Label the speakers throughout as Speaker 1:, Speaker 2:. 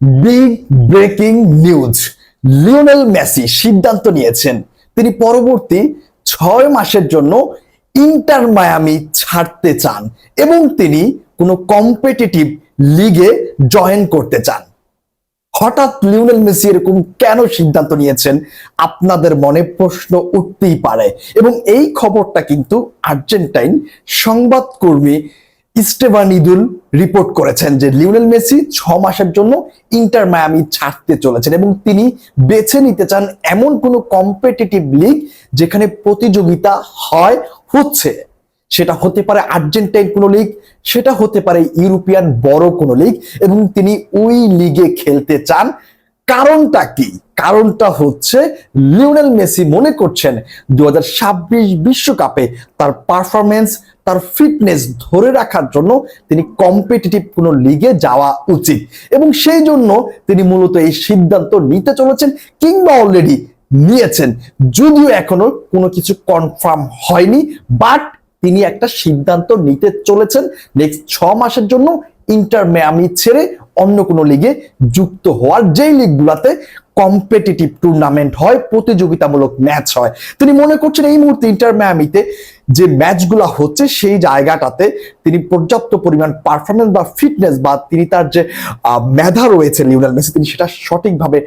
Speaker 1: Big breaking news Lionel Messi সিদ্ধান্ত নিয়েছেন। তিনি পরবর্তী ছয় মাসের জন্য ইন্টার মায়ামি ছাড়তে চান এবং তিনি কোনো কম্পিটিটিভ লিগে জয়েন করতে চান। হঠাৎ লিওনেল মেসি এরকম কেন সিদ্ধান্ত নিয়েছেন? আপনাদের মনে প্রশ্ন উঠতেই পারে। এবং এই খবরটা কিন্তু আর্জেন্টাইন সংবাদকর্মী ইস্টেভানিদুল রিপোর্ট করেছেন যে লিওনেল মেসি ছ মাসের জন্য ইন্টার মায়ামি ছাড়তে চলেছেন এবং তিনি বেছে নিতে চান এমন কোনো কম্পিটিটিভ লিগ যেখানে প্রতিযোগিতা হয়, হচ্ছে। সেটা হতে পারে আর্জেন্টাইন কোনো লিগ সেটা হতে পারে ইউরোপিয়ান বড় কোনো লিগ এবং তিনি ওই লিগে খেলতে চান। কারণটা কি? কারণটা হচ্ছে লিওনেল মেসি মনে করছেন দু বিশ্বকাপে তার পারফরমেন্স তার ফিটনেস ধরে রাখার জন্য তিনি কম্পিটিটিভ কোনো লিগে যাওয়া উচিত এবং সেই জন্য তিনি মূলত এই সিদ্ধান্ত নিতে চলেছেন কিংবা অলরেডি নিয়েছেন। যদিও এখনও কোনো কিছু কনফার্ম হয়নি, বাট তিনি একটা সিদ্ধান্ত নিতে চলেছেন নেক্সট ছ মাসের জন্য ইন্টার মিয়ামি ছেড়ে অন্য কোনো লিগে যুক্ত হওয়ার যেই লিগগুলাতে কম্পিটিটিভ টুর্নামেন্ট হয়, প্রতিযোগিতামূলক ম্যাচ হয়। তিনি মনে করছেন এই মুহূর্তে ইন্টার মিয়ামিতে যে ম্যাচগুলো হচ্ছে সেই জায়গাটাতে তিনি পর্যাপ্ত পরিমাণ পারফরমেন্স বা ফিটনেস বা তিনি তার যে মেধা রয়েছে লিওনেল মেসি, তিনি সেটা সঠিকভাবে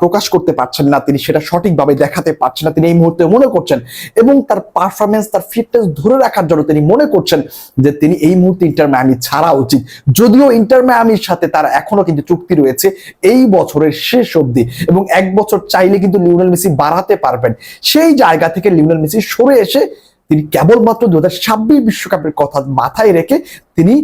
Speaker 1: প্রকাশ করতে পারছেন না, তিনি সেটা সঠিকভাবে দেখাতে পারছেন না, তিনি এই মুহূর্তে মনে করছেন এবং তার পারফরমেন্স তার ফিটনেস ধরে রাখার জন্য তিনি মনে করছেন যে তিনি এই মুহূর্তে ইন্টার মায়ামি ছাড়া উচিত। যদিও ইন্টার মায়ামির সাথে তার এখনও কিন্তু চুক্তি রয়েছে এই বছরের শেষ অবধি এবং এক বছর চাইলে কিন্তু লিওনেল মেসি বাড়াতে পারবেন। সেই জায়গা থেকে লিওনেল মেসি সরে এসে তিনি কেবলমাত্র দু বিশ্বকাপের কথা মাথায় রেখে তিনি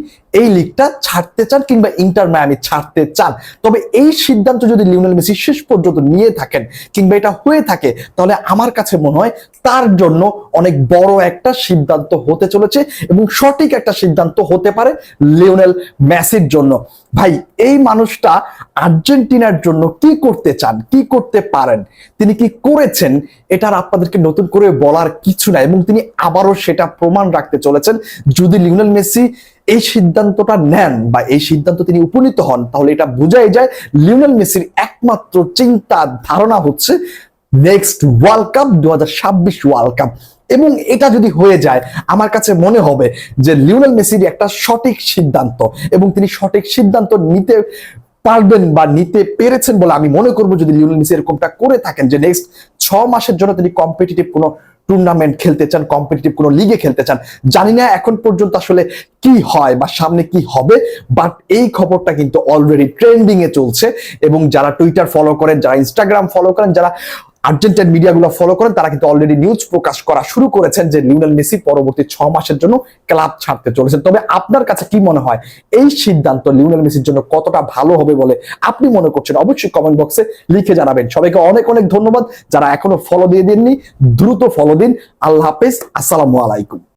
Speaker 1: এই লিগটা ছাড়তে চান কিংবা ইন্টার মায়ামি ছাড়তে চান। তবে এই সিদ্ধান্ত যদি লিওনেল মেসি শেষ পর্যন্ত নিয়ে থাকেন কিংবা এটা হয়ে থাকে, তাহলে আমার কাছে মনে হয় তার জন্য অনেক বড় একটা সিদ্ধান্ত হতে চলেছে এবং সঠিক একটা সিদ্ধান্ত হতে পারে লিওনেল মেসির জন্য। ভাই, এই মানুষটা আর্জেন্টিনার জন্য কি করতে চান, কি করতে পারেন, তিনি কি করেছেন, এটার আপনাদেরকে নতুন করে বলার কিছু নাই এবং তিনি আবারও সেটা প্রমাণ রাখতে চলেছেন। যদি লিওনেল মেসি এই সিদ্ধান্তটা নেন বা এই সিদ্ধান্ত তিনি উপনীত হন, তাহলে এটা বোঝাই যায় লিওনেল মেসির একমাত্র চিন্তা ধারণা হচ্ছে নেক্সট ওয়ার্ল্ড কাপ দু ওয়ার্ল্ড কাপ এবং এটা যদি হয়ে যায়, আমার কাছে মনে হবে যে লিওনেল মেসির একটা সঠিক সিদ্ধান্ত এবং তিনি সঠিক সিদ্ধান্ত নিতে পারবেন বা নিতে পেরেছেন বলে আমি মনে করব যদি লিওনেল মেসি এরকমটা করে থাকেন যে নেক্সট ছ মাসের জন্য তিনি কম্পিটিটিভ কোনো টুর্নামেন্ট খেলতে চান কম্পিটিটিভ কোনো লিগে খেলতে চান, জানি না এখন পর্যন্ত আসলে কি হয় বা সামনে কি হবে বাট এই খবরটা কিন্তু অলরেডি ট্রেন্ডিং এ চলছে এবং যারা টুইটার ফলো করেন, যারা ইনস্টাগ্রাম ফলো করেন, যারা আর্জেন্টাইন মিডিয়াগুলো ফলো করেন, তারা কিন্তু অলরেডি নিউজ প্রকাশ করা শুরু করেছেন যে লিওনেল মেসি পরবর্তী ছ মাসের জন্য ক্লাব ছাড়তে চলেছেন। তবে আপনার কাছে কি মনে হয়, এই সিদ্ধান্ত লিওনেল মেসির জন্য কতটা ভালো হবে বলে আপনি মনে করছেন? অবশ্যই কমেন্ট বক্সে লিখে জানাবেন। সবাইকে অনেক অনেক ধন্যবাদ। যারা এখনও ফলো দিয়ে দেননি, দ্রুত ফলো দিন। আল্লাহ হাফেজ। আসসালামু আলাইকুম।